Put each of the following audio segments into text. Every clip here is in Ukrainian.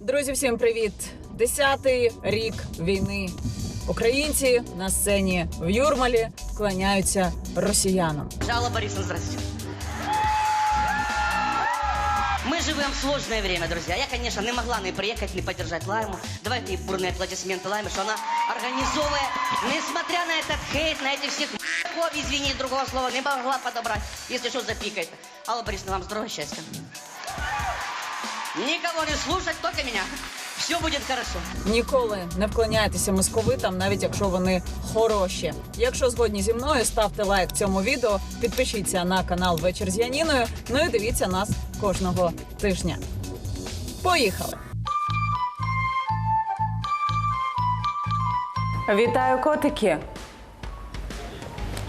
Друзі, всім привіт! Десятий рік війни. Українці на сцені в Юрмалі вклоняються росіянам. Алла Борисовна, здравствуйте. Мы живем в сложное время, друзья. Я, конечно, не могла не приехать, не поддержать Лайму. Давайте ей бурные аплодисменты Лайме, что она организовывая, несмотря на этот хейт, на этих всех м***ков, извини, другого слова не могла подобрать. Если что, запикает. Алла Борисовна, вам здоровья, счастья. Никого не слушать, только меня. Все будет хорошо. Ніколи не вклоняйтеся московитам, навіть якщо вони хороші. Якщо згодні зі мною, ставте лайк цьому відео, підпишіться на канал Вечір з Яніною. Ну і дивіться нас кожного тижня. Поїхали! Вітаю, котики!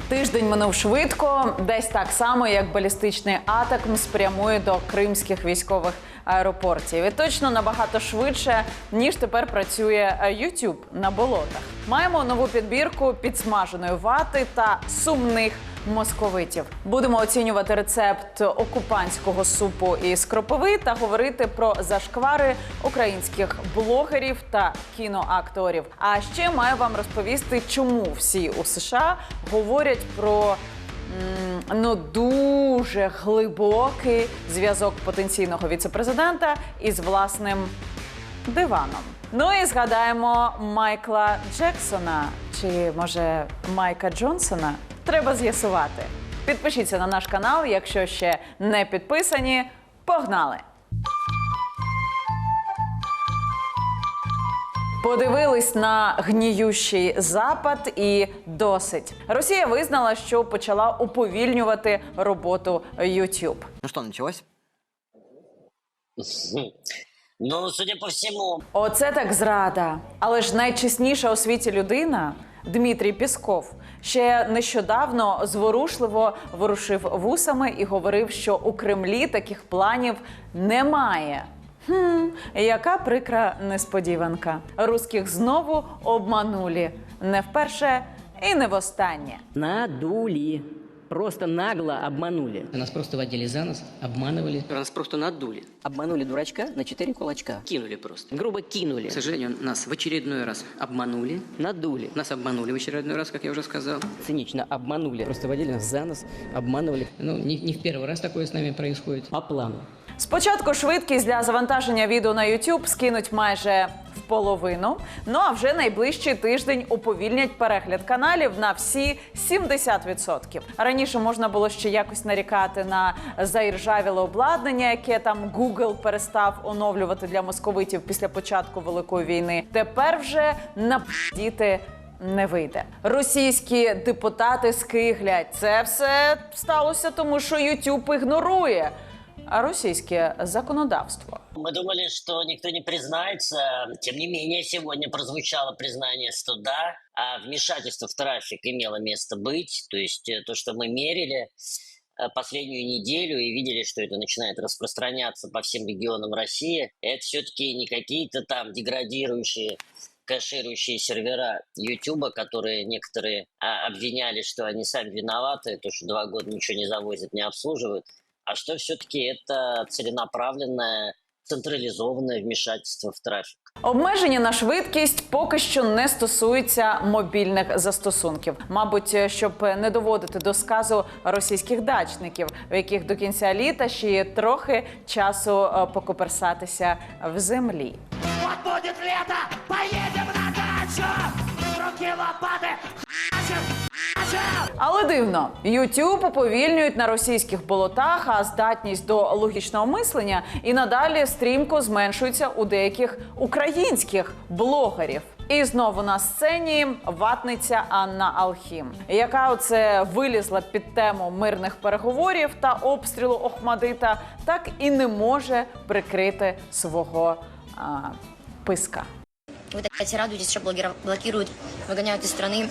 Тиждень минув швидко, десь так само, як балістичний атакм спрямує до кримських військових аеропортів. І точно набагато швидше, ніж тепер працює е, YouTube на болотах. Маємо нову підбірку підсмаженої вати та сумних московитів. Будемо оцінювати рецепт окупантського супу із кропиви та говорити про зашквари українських блогерів та кіноакторів. А ще маю вам розповісти, чому всі у США говорять про ну дуже глибокий зв'язок потенційного віцепрезидента із власним диваном. Ну і згадаємо Майкла Джексона чи може Майка Джонсона. Треба з'ясувати. Підпишіться на наш канал, якщо ще не підписані. Погнали! Подивились на гніющий запад і досить. Росія визнала, що почала уповільнювати роботу YouTube. Ну что, началось? Ну, судя по всему, Оце так зрада. Але ж найчесніша у світі людина Дмитрій Пісков ще нещодавно зворушливо ворушив вусами і говорив, що у Кремлі таких планів немає. Хм, яка прикра несподіванка. Русських знову обманулі не вперше і не востаннє. Надули. Просто нагло обманули. Нас просто водили за нос, обманывали. Нас просто надули. Обманули дурачка на четыре кулачка. Кинули просто. Грубо кинули. К сожалению, нас в очередной раз обманули. Надули. Нас обманули в очередной раз, как я уже сказал. Цинично обманули. Просто водили нас за нос, обманывали. Ну, не, не в первый раз такое с нами происходит. По плану. Спочатку швидкість для завантаження відео на YouTube скинуть майже в половину. Ну а вже найближчий тиждень уповільнять перегляд каналів на всі 70%. Раніше можна було ще якось нарікати на заіржавіле обладнання, яке там Google перестав оновлювати для московитів після початку великої війни. Тепер вже напдіти не вийде. Російські депутати скиглять. Це все сталося тому, що YouTube ігнорує російське законодавство. мы думали, что никто не признается. Тем не менее, сегодня прозвучало признание, что да, а вмешательство в трафик имело место быть. То есть э, то, что мы мерили э, последнюю неделю и видели, что это начинает распространяться по всем регионам России, это все-таки не какие-то там деградирующие кэширующие сервера Ютуба, которые некоторые а, обвиняли, что они сами виноваты, то, что два года ничего не завозят, не обслуживают, а что все-таки это целенаправленное централизованное вмешательство в трафик. Обмеження на швидкість поки що не стосується мобільних застосунків. Мабуть, щоб не доводити до сказу російських дачників, в яких до кінця літа ще є трохи часу е, покоперсатися в землі. Вот будет лето, поедем на дачу! Руки хачем! Але дивно, YouTube уповільнюють на російських болотах, а здатність до логічного мислення і надалі стрімко зменшується у деяких українських блогерів. І знову на сцені ватниця Анна Алхім, яка оце вилізла під тему мирних переговорів та обстрілу Охмадита, так і не може прикрити свого а, писка. Вы так все радуетесь, что блогеров блокируют, выгоняют из страны.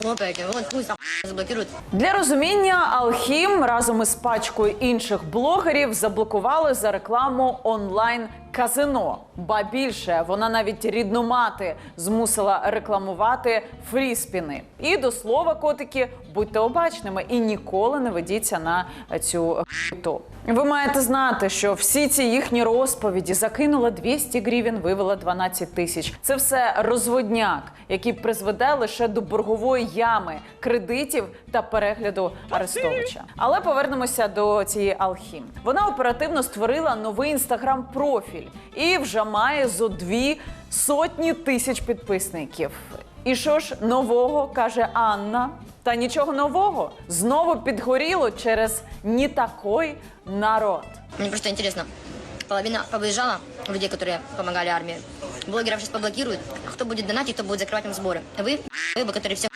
Хлопаете, вот пусть там заблокируют. Для розуміння Алхім разом із пачкою інших блогерів заблокували за рекламу онлайн казино. Ба більше вона навіть рідну мати змусила рекламувати фріспіни. І до слова, котики будьте обачними і ніколи не ведіться на цю хту. Ви маєте знати, що всі ці їхні розповіді закинула 200 гривень, вивела 12 тисяч. Це все розводняк, який призведе лише до боргової ями, кредитів та перегляду Арестовича. Але повернемося до цієї Алхім. Вона оперативно створила новий інстаграм-профіль і вже має зо дві сотні тисяч підписників. І що ж нового каже Анна? Та нічого нового знову підгоріло через не такий народ. Мені просто интересно Половина повыезжала, людей, которые помогали армии. Блогеров сейчас поблокируют. Кто будет донатить, кто будет закрывать им сборы? Вы, вы, которые все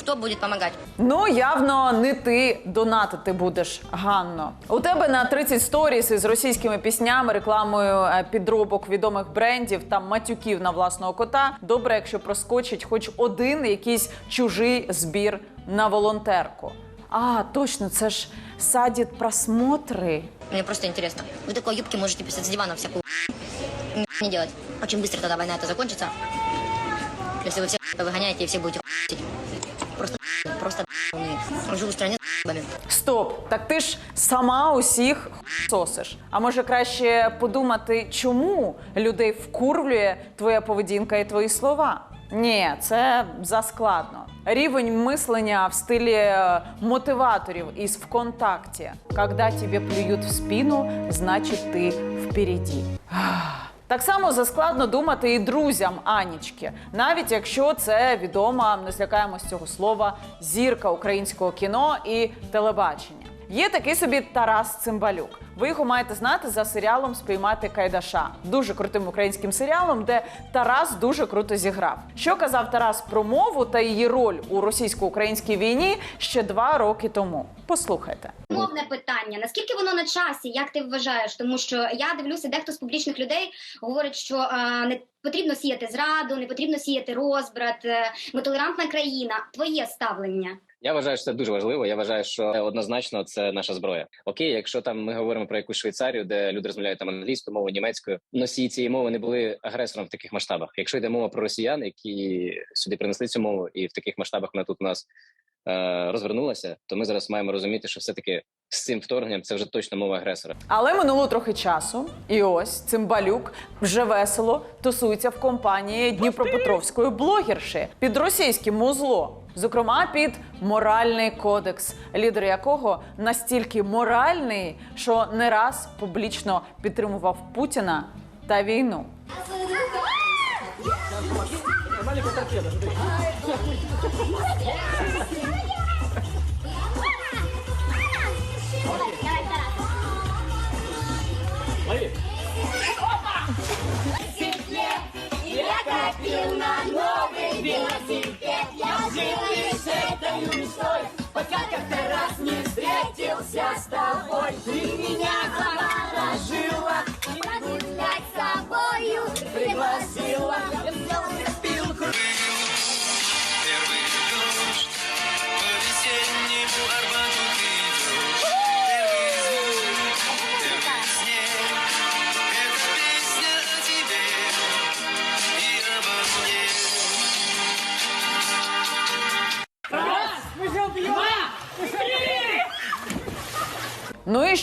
кто будет помогать? Ну, явно не ти донатити будеш, Ганно. У тебе на 30 сторіс із російськими піснями, рекламою е, підробок відомих брендів та матюків на власного кота. Добре, якщо проскочить хоч один якийсь чужий збір на волонтерку. А, точно, це ж садить просмотри. Мне просто интересно. Вы такой юбки можете писать с дивана всякую н- не делать. Очень быстро тогда война это закончится. Если вы все выгоняете и все будете Просто просто умные. Живу в стране с ***бами. Стоп, так ти ж сама усіх сосиш. А може краще подумати, чому людей вкурвлює твоя поведінка і твої слова? Ні, це заскладно. Рівень мислення в стилі е, мотиваторів із ВКонтакті. Когда тебе плюють в спину, значить ти впереді. Так само заскладно думати і друзям Анічки, навіть якщо це відома, не злякаємось цього слова, зірка українського кіно і телебачення. Є такий собі Тарас Цимбалюк. Ви його маєте знати за серіалом Спіймати Кайдаша, дуже крутим українським серіалом, де Тарас дуже круто зіграв. Що казав Тарас про мову та її роль у російсько-українській війні ще два роки тому? Послухайте. Мовне питання. Наскільки воно на часі? Як ти вважаєш? Тому що я дивлюся, дехто з публічних людей говорить, що е, не потрібно сіяти зраду, не потрібно сіяти розбрат. е, Ми толерантна країна. Твоє ставлення. Я вважаю, що це дуже важливо. Я вважаю, що однозначно це наша зброя. Окей, якщо там ми говоримо про якусь Швейцарію, де люди розмовляють там англійською мовою, німецькою, носії цієї мови не були агресором в таких масштабах. Якщо йде мова про росіян, які сюди принесли цю мову, і в таких масштабах вона тут у нас е- розвернулася, то ми зараз маємо розуміти, що все таки з цим вторгненням це вже точно мова агресора. Але минуло трохи часу, і ось цимбалюк вже весело тусується в компанії Дніпропетровської блогерші під російським музло. Зокрема, під моральний кодекс, лідер якого настільки моральний, що не раз публічно підтримував Путіна та війну. Первый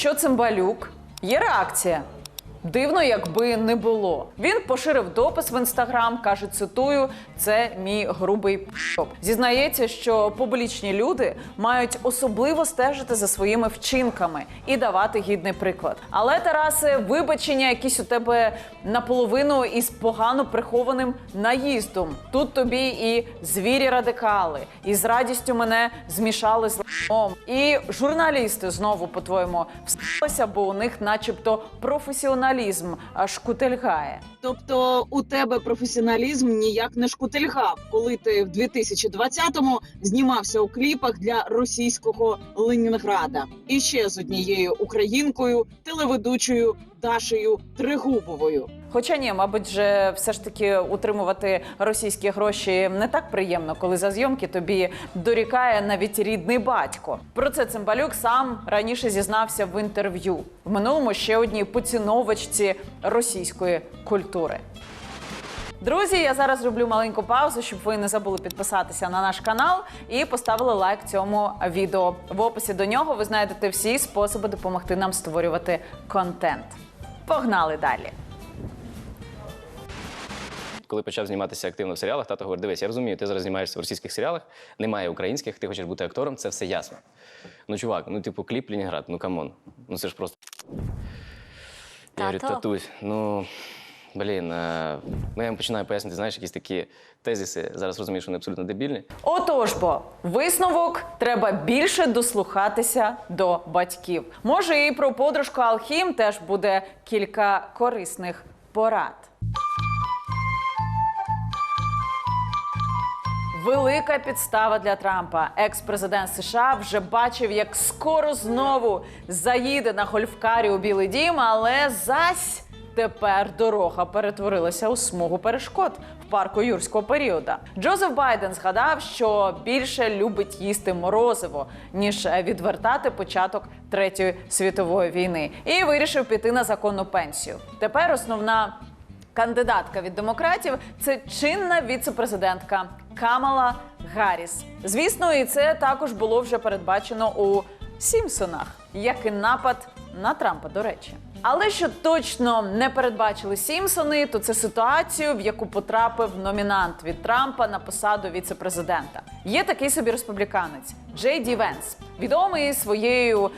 що цимбалюк? Є реакція. Дивно, якби не було. Він поширив допис в інстаграм, каже: цитую, це мій грубий п***оп». Зізнається, що публічні люди мають особливо стежити за своїми вчинками і давати гідний приклад. Але Тарасе, вибачення, якісь у тебе наполовину із погано прихованим наїздом. Тут тобі і звірі радикали, і з радістю мене змішали з лом. І журналісти знову, по-твоєму, всталися, бо у них, начебто, професіоналізм аж кутельгає. Тобто у тебе професіоналізм ніяк не шкутильгав, коли ти в 2020-му знімався у кліпах для російського Ленінграда і ще з однією українкою, телеведучою Дашею Тригубовою. Хоча ні, мабуть, же все ж таки утримувати російські гроші не так приємно, коли за зйомки тобі дорікає навіть рідний батько. Про це Цимбалюк сам раніше зізнався в інтерв'ю в минулому ще одній поціновочці російської культури. Друзі, я зараз роблю маленьку паузу, щоб ви не забули підписатися на наш канал і поставили лайк цьому відео. В описі до нього ви знайдете всі способи допомогти нам створювати контент. Погнали далі. Коли почав зніматися активно в серіалах, тато говорить: дивись, я розумію, ти зараз знімаєшся в російських серіалах, немає українських, ти хочеш бути актором, це все ясно. Ну, чувак, ну типу, кліп Ленінград, ну камон. Ну це ж просто. Я говорю, татусь, ну. Блін, е, ну я їм починаю пояснити, знаєш, якісь такі тезиси. Зараз розумію, що вони абсолютно дебільні. Отож бо, висновок треба більше дослухатися до батьків. Може, і про подружку Алхім теж буде кілька корисних порад. Велика підстава для Трампа. Екс-президент США вже бачив, як скоро знову заїде на гольфкарі у Білий Дім, але зась тепер дорога перетворилася у смугу перешкод в парку юрського періода. Джозеф Байден згадав, що більше любить їсти морозиво, ніж відвертати початок третьої світової війни, і вирішив піти на законну пенсію. Тепер основна Кандидатка від демократів це чинна віце-президентка Камала Гарріс. Звісно, і це також було вже передбачено у Сімпсонах, як і напад на Трампа, до речі. Але що точно не передбачили Сімпсони, то це ситуацію, в яку потрапив номінант від Трампа на посаду віце-президента. Є такий собі республіканець Джей Ді Венс, відомий своєю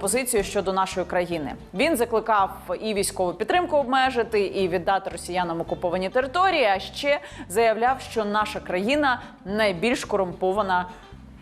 позицією щодо нашої країни. Він закликав і військову підтримку обмежити, і віддати росіянам окуповані території. А ще заявляв, що наша країна найбільш корумпована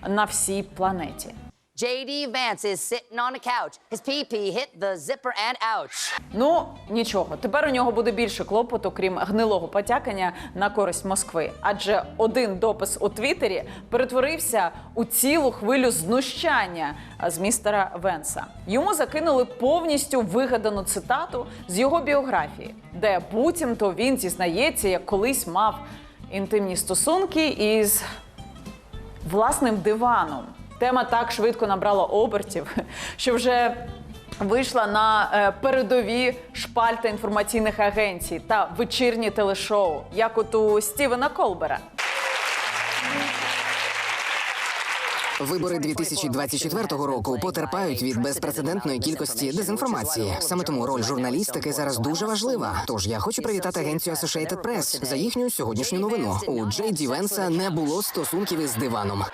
на всій планеті. JD Vance is sitting on a couch. His PP hit the zipper and ouch. Ну нічого, тепер у нього буде більше клопоту, крім гнилого потякання на користь Москви. Адже один допис у Твіттері перетворився у цілу хвилю знущання з містера Венса. Йому закинули повністю вигадану цитату з його біографії, де буцімто він зізнається, як колись мав інтимні стосунки із власним диваном. Тема так швидко набрала обертів, що вже вийшла на е, передові шпальти інформаційних агенцій та вечірні телешоу, як от у Стівена Колбера. Вибори 2024 року потерпають від безпрецедентної кількості дезінформації. Саме тому роль журналістики зараз дуже важлива. Тож я хочу привітати агенцію Associated Press за їхню сьогоднішню новину. У Джей Ді Венса не було стосунків із диваном.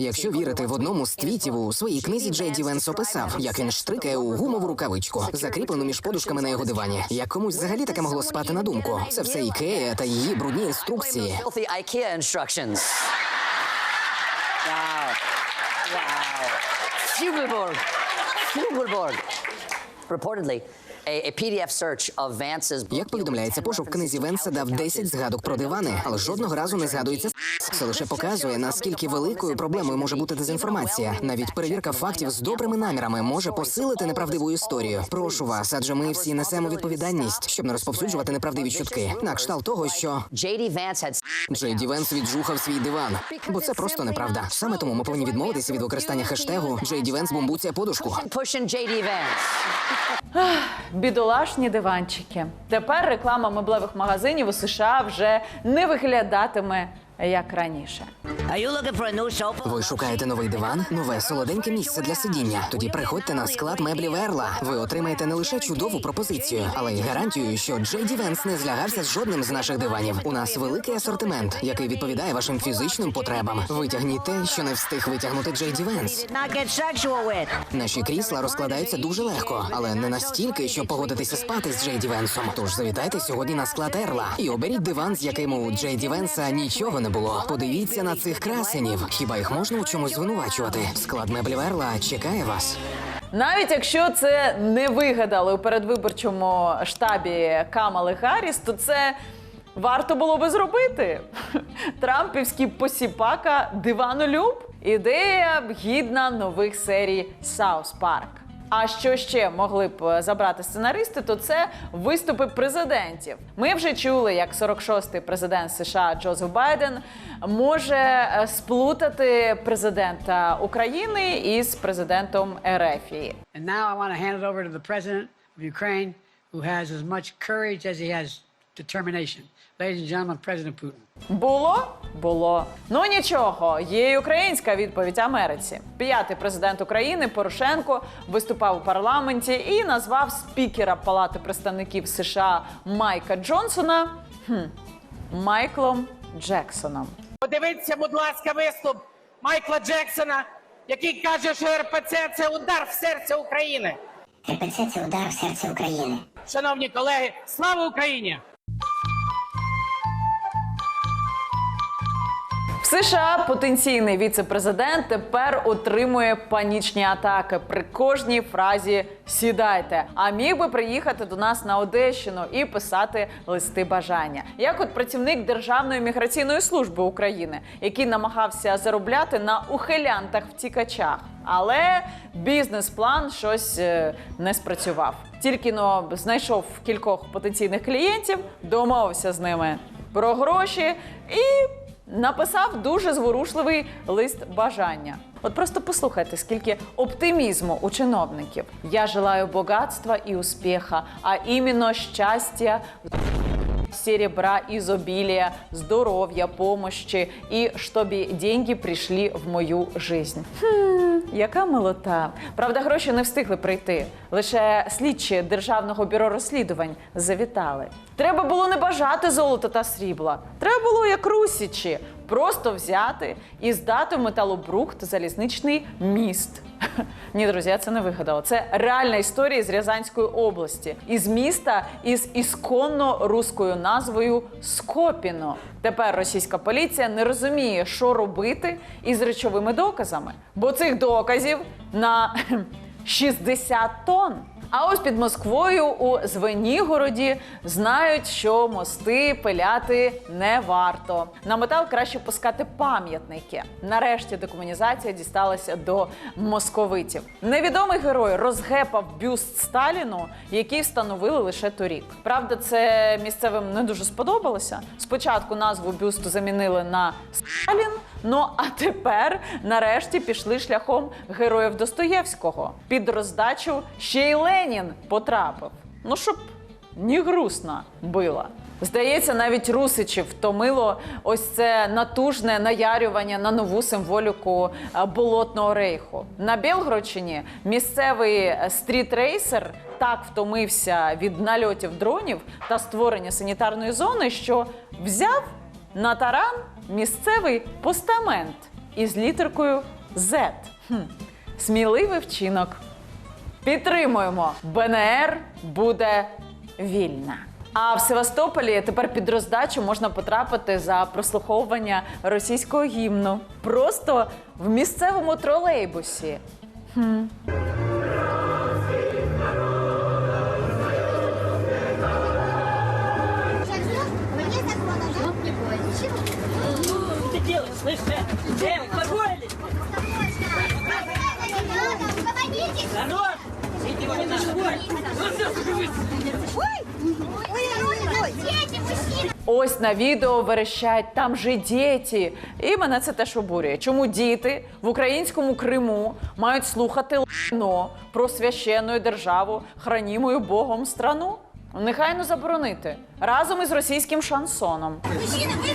Якщо вірити в одному з твітів у своїй книзі, Джей Ді Венс описав, як він штрикає у гумову рукавичку, закріплену між подушками на його дивані. Як комусь взагалі таке могло спати на думку. Це все ікея та її брудні інструкції. Wow. Wow. Super Bowl. Reportedly, Як повідомляється, пошук в книзі Венса дав 10 згадок про дивани, але жодного разу не згадується. Це лише показує, наскільки великою проблемою може бути дезінформація. Навіть перевірка фактів з добрими намірами може посилити неправдиву історію. Прошу вас, адже ми всі несемо відповідальність, щоб не розповсюджувати неправдиві чутки. На кшталт того, що JD Vance had Джей Ді Венс віджухав свій диван, бо це просто неправда. Саме тому ми повинні відмовитися від використання хештегу Джей Ді Венс бомбуція подушку. Бідолашні диванчики. Тепер реклама меблевих магазинів у США вже не виглядатиме як раніше. Are you looking for a new sofa? Ви шукаєте новий диван, нове солоденьке місце для сидіння. Тоді приходьте на склад меблів Ерла. Ви отримаєте не лише чудову пропозицію, але й гарантію, що Джей Ді Венс не злягався з жодним з наших диванів. У нас великий асортимент, який відповідає вашим фізичним потребам. Витягніть те, що не встиг витягнути Джей Ді Венс. Not get sexual with. Наші крісла розкладаються дуже легко, але не настільки, щоб погодитися спати з Джей Ді Венсом. Тож завітайте сьогодні на склад Ерла і оберіть диван, з яким у Джей Ді Венса нічого не було. Подивіться на цих красенів. Хіба їх можна у чомусь звинувачувати? Склад меблів Ерла чекає вас. Навіть якщо це не вигадали у передвиборчому штабі Камали Гарріс, то це варто було би зробити. Трампівський посіпака диванолюб. Ідея гідна нових серій Саус Парк. А що ще могли б забрати сценаристи, то це виступи президентів. Ми вже чули, як 46-й президент США Джозеф Байден може е, сплутати президента України із президентом Ерефії. Ukraine, who who has as much courage as he has determination. Ladies and gentlemen, President Putin. Було? Було. Ну нічого, є й українська відповідь Америці. П'ятий президент України Порошенко виступав у парламенті і назвав спікера Палати представників США Майка Джонсона хм, Майклом Джексоном. Подивіться, будь ласка, виступ Майкла Джексона, який каже, що РПЦ це удар в серце України. РПЦ – це удар в серце України. Шановні колеги, слава Україні! США потенційний віце-президент тепер отримує панічні атаки при кожній фразі сідайте. А міг би приїхати до нас на Одещину і писати листи бажання. Як от працівник Державної міграційної служби України, який намагався заробляти на ухилянтах втікачах. Але бізнес-план щось е, не спрацював. Тільки но знайшов кількох потенційних клієнтів, домовився з ними про гроші і написав дуже зворушливий лист бажання. От просто послухайте, скільки оптимізму у чиновників. Я желаю богатства і успіха, а іменно щастя, серебра, изобилия, здоров'я, помощи і щоб деньги прийшли в мою жизнь. Хм, яка милота. Правда, гроші не встигли прийти. Лише слідчі державного бюро розслідувань завітали. Треба було не бажати золота та срібла. Треба було, як русічі, просто взяти і здати в металобрухт залізничний міст. Ні, друзі, я це не вигадала. Це реальна історія з Рязанської області, із міста із ісконно руською назвою Скопіно. Тепер російська поліція не розуміє, що робити із речовими доказами, бо цих доказів на 60 тонн. А ось під Москвою у Звенігороді знають, що мости пиляти не варто. На метал краще пускати пам'ятники. Нарешті декомунізація дісталася до московитів. Невідомий герой розгепав бюст Сталіну, який встановили лише торік. Правда, це місцевим не дуже сподобалося. Спочатку назву бюсту замінили на Сталін. Ну а тепер нарешті пішли шляхом героїв Достоєвського. Під роздачу ще й Ленін потрапив. Ну щоб ні грустно було. Здається, навіть русичів втомило ось це натужне наярювання на нову символіку е, болотного рейху. На Білгородщині місцевий е, стрітрейсер так втомився від нальотів дронів та створення санітарної зони, що взяв на таран місцевий постамент із літеркою Z. Хм. Сміливий вчинок. Підтримуємо. БНР буде вільна. А в Севастополі тепер під роздачу можна потрапити за прослуховування російського гімну. Просто в місцевому тролейбусі. Хм. Ось на відео верещать, там же діти. І мене це теж обурює. Чому діти в українському Криму мають слухати лайно про священну державу, хранімою Богом страну? Нехай не заборонити разом із російським шансоном. Мужчина, вы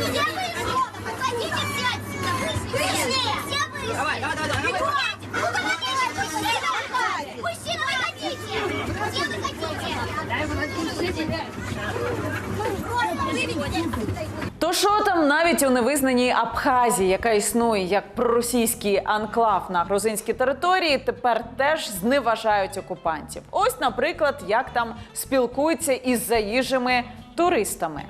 То що там навіть у невизнаній Абхазії, яка існує як проросійський анклав на грузинській території, тепер теж зневажають окупантів. Ось, наприклад, як там спілкуються із заїжджими туристами.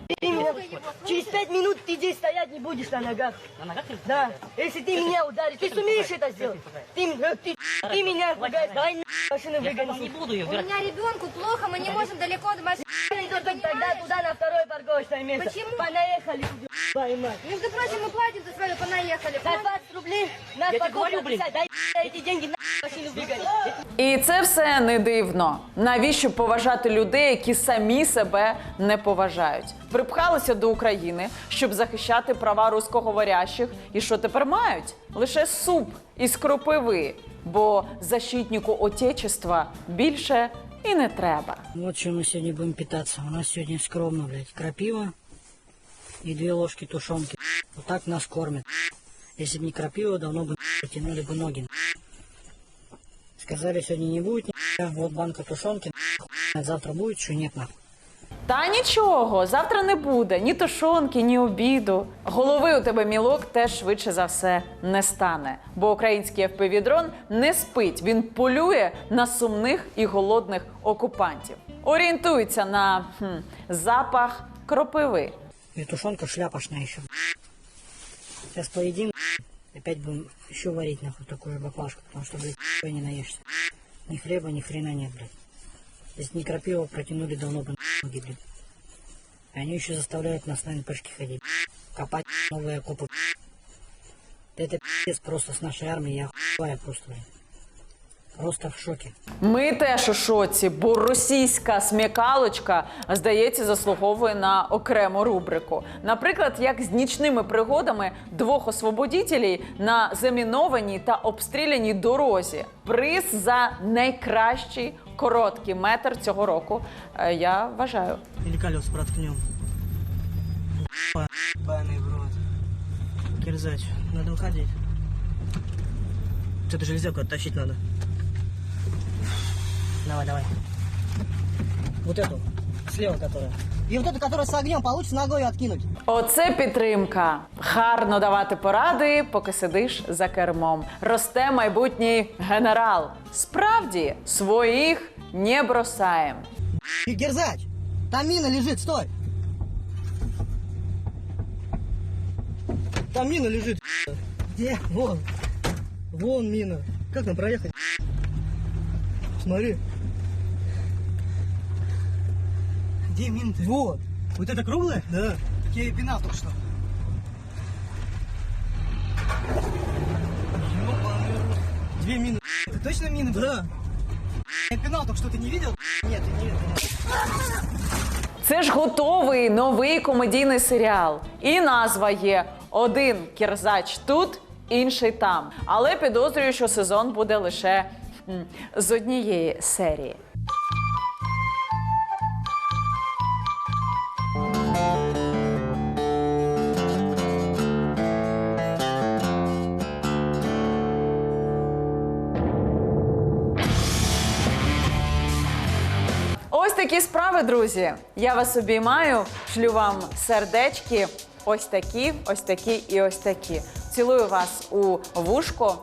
Через пять минут ты здесь стоять не будешь на ногах. На ногах ты? Да. Если ты меня ударишь, ты сумеешь это сделать? Ты, э, ты, ты меня пугаешь. Давай на машину Я потом не выгонишь. буду ее убирать. ребенку плохо, мы не можем далеко до машины. Тогда туда на второе парковочное место. Почему? Понаехали. Твою мать. Между прочим, мы платим за свое, понаехали. За 20 рублей на Я тебе парковку говорю, блин. написать. Дай эти деньги на машину выгонишь. І це все не дивно. Навіщо поважати людей, які самі себе не поважають? Припхалися до України, щоб захищати права русскоговорящих. І що тепер мають? Лише суп із кропиви. Бо защитнику отечества більше і не треба. Вот чем мы сегодня будем питаться. У нас сегодня скромно, блядь, крапива и две ложки тушенки. Вот так нас кормят. Если бы не крапива, давно бы тянули бы ноги. Сказали, сегодня не будет ни Вот банка тушенки. Завтра будет, что нет нахуй. Та нічого, завтра не буде ні тушонки, ні обіду. Голови у тебе мілок теж швидше за все не стане. Бо український FPV-дрон не спить. Він полює на сумних і голодних окупантів. Орієнтується на хм, запах кропиви. И тушенка шляпошная еще. Сейчас поедим, опять будем еще варить нахуй такую баклажку, потому что, блядь, не наешься. Ни хлеба, ни хрена нет, блядь. Если не крапива протянули, давно бы ноги, блядь. И они еще заставляют нас на НПшки ходить, копать новые окопы. Да Это пиздец просто с нашей армией, я охуеваю просто, блядь. Просто в шоке. Ми теж у шоці, бо російська смікалочка, здається, заслуговує на окрему рубрику. Наприклад, як з нічними пригодами двох освободітелів на замінованій та обстріляній дорозі. Приз за найкращий короткий метр цього року. е, Я вважаю. Или колес проткнем. Ебаный в рот. Кирзач, надо уходить. Что-то железяку оттащить надо. Давай, давай. Вот эту, слева которая. И вот эту, которая с огнем, получится ногой откинуть. Оце підтримка. Гарно давати поради, поки сидиш за кермом. Росте майбутній генерал. Справді своїх не бросаєм. Кирзач, там мина лежит, стой. Там мина лежит. Где? Вон. Вон мина. Как нам проехать? Смотри. Где мина -то? Вот. Вот это круглая? Да. Я ее пинал только что. Ёбаный рот. Две мины. Это точно мины? Да. Я пинал только что, ты не видел? Нет, ты не видел. Це ж готовий новий комедійний серіал. І назва є один кірзач тут, інший там. Але підозрюю, що сезон буде лише м, з однієї серії. Такі справи, друзі. Я вас обіймаю, шлю вам сердечки. Ось такі, ось такі і ось такі. Цілую вас у вушко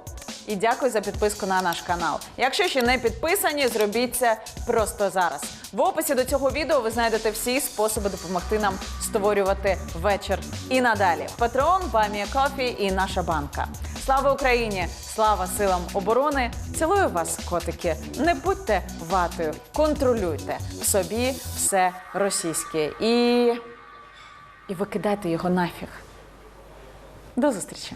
і дякую за підписку на наш канал. Якщо ще не підписані, зробіть це просто зараз. В описі до цього відео ви знайдете всі способи допомогти нам створювати вечір і надалі. Патреон, Бамія Кофі і наша банка. Слава Україні! Слава силам оборони! Цілую вас, котики. Не будьте ватою, контролюйте в собі все російське і, і викидайте його нафіг. До зустрічі!